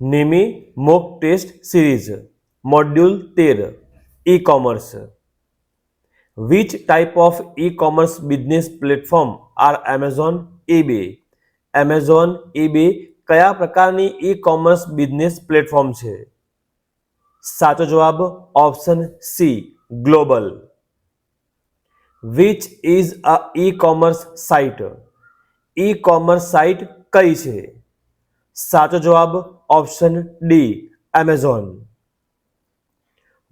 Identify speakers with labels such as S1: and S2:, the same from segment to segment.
S1: નિમી mock test series module તેર e commerce which type of E commerce business platform are Amazon eBay? Amazon eBay કયા પ્રકારની ઈ commerce business platform છે? સાચો જવાબ option C global which is a e commerce site e commerce site કઈ છે? સાચો જવાબ option D Amazon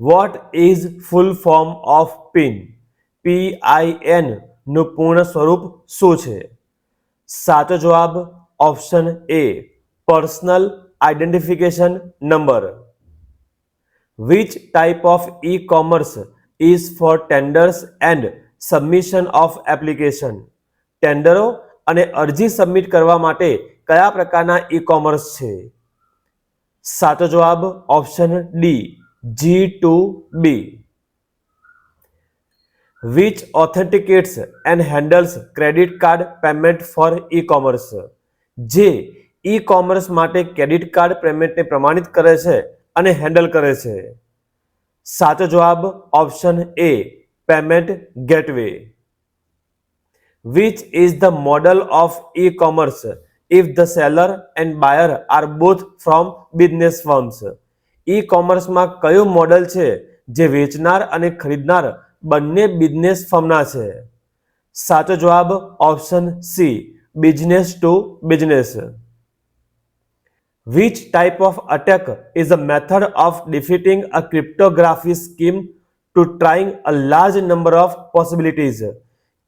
S1: what is full form of pin P I એનનું પૂર્ણ સ્વરૂપ શું છે? સાચો જવાબ option A personal identification number which type of e commerce is for tenders and submission of application ટેન્ડરો અને અરજી સબમિટ કરવા માટે કયા પ્રકારના ઈ કોમર્સ છે? સાચો જવાબ option D G two B which authenticates and handles credit card payment for e commerce જે ઈ કોમર્સ માટે ક્રેડિટ કાર્ડ પેમેન્ટને પ્રમાણિત કરે છે અને હેન્ડલ કરે છે. સાચો જવાબ option A payment gateway which is the model of e-commerce? If the seller and buyer are both from business firms ઈ કોમર્સમાં કયું મોડલ છે જે વેચનાર અને ખરીદનાર બંને બિઝનેસ ફર્મના છે? સાચો જવાબ option C business to business which type of attack is a method of defeating a cryptography scheme to trying a large number of possibilities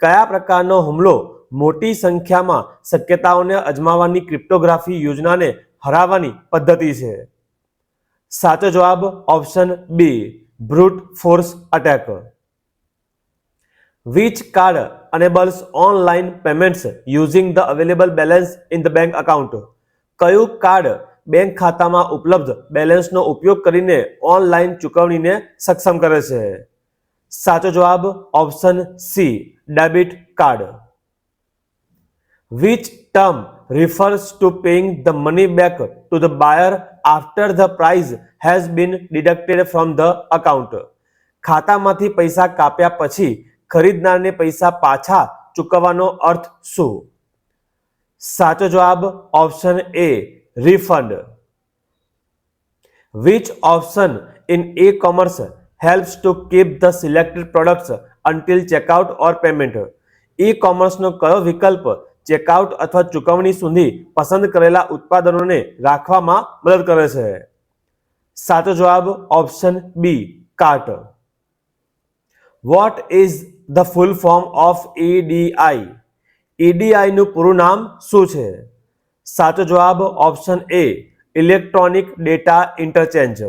S1: કયા પ્રકારનો હુમલો મોટી સંખ્યામાં શક્યતાઓને અજમાવવાની ક્રિપ્ટોગ્રાફી યોજનાને હરાવવાની પદ્ધતિ છે. સાચો જવાબ option B, brute force attack. Which card enables online payments using the available balance in the bank account કયું કાર્ડ બેંક ખાતામાં ઉપલબ્ધ બેલેન્સનો ઉપયોગ કરીને ઓનલાઈન ચૂકવણીને સક્ષમ કરે છે? સાચો જવાબ option C, debit card. Which term refers to paying the money back to the buyer after the price has been deducted from the account. ખાતામાંથી પૈસા કાપ્યા પછી ખરીદનારને પૈસા પાછા ચૂકવવાનો અર્થ શું? સાચો જવાબ option A refund which option in e commerce helps to keep the selected products until checkout or payment ઈ કોમર્સનો કયો વિકલ્પ ચેકઆઉટ અથવા ચૂકવણી સુધી પસંદ કરેલા ઉત્પાદનોને રાખવામાં મદદ કરે છે. સાચો જવાબ option B, cart. What is the full form of EDI ઈડીઆઈનું પૂરું નામ શું છે? સાચો જવાબ option A, electronic data interchange.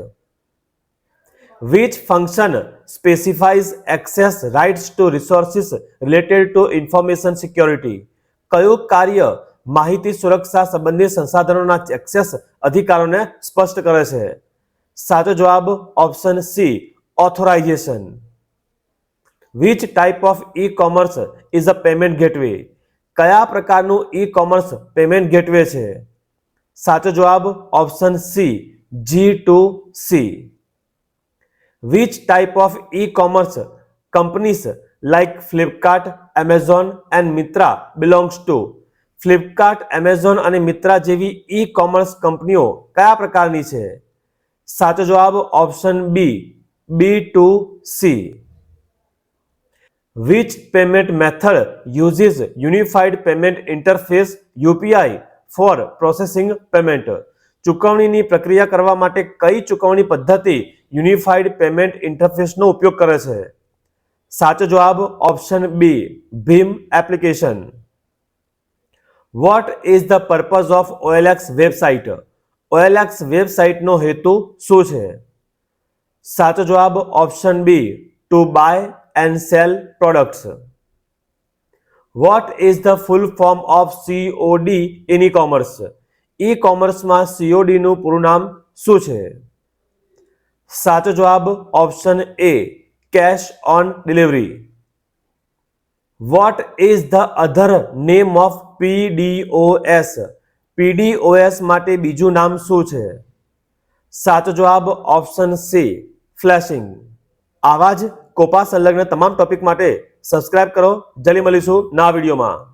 S1: Which function specifies access rights to resources related to information security? કયું કાર્ય માહિતી સુરક્ષા સંબંધિત સંસાધનોના એક્સેસ અધિકારોને સ્પષ્ટ કરે છે? સાચો જવાબ option C authorization which type of E commerce is a payment gateway કયા પ્રકારનું ઈ કોમર્સ પેમેન્ટ ગેટવે છે? સાચો જવાબ option C G to C which type of E commerce companies like Flipkart, Amazon and Myntra belongs to Flipkart Amazon અને મિત્રા જેવી e commerce કંપનીઓ કયા પ્રકારની છે? સાચો જવાબ option B B to C which payment method uses unified payment interface UPI for processing payment ચૂકવણીની પ્રક્રિયા કરવા માટે કઈ ચૂકવણી પદ્ધતિ યુનિફાઈડ પેમેન્ટ ઇન્ટરફેસનો ઉપયોગ કરે છે? સાચો જવાબ ઓપ્શન બી ભીમ application what is the purpose of OLX website OLX વેબસાઇટનો હેતુ શું છે? સાચો જવાબ option B to buy and sell products what is the full form of COD in e commerce ઈ કોમર્સમાં સીઓડીનું પૂરું નામ શું છે? સાચો જવાબ option A cash on delivery what is the other name of PDOS PDOS માટે બીજું નામ શું છે? સાચો જવાબ ઓપ્શન સી ફ્લેશિંગ આવા જ કોપા સંલગ્ન તમામ ટોપિક માટે સબસ્ક્રાઇબ કરો. જલ્દી મળીશું નવા વિડીયોમાં.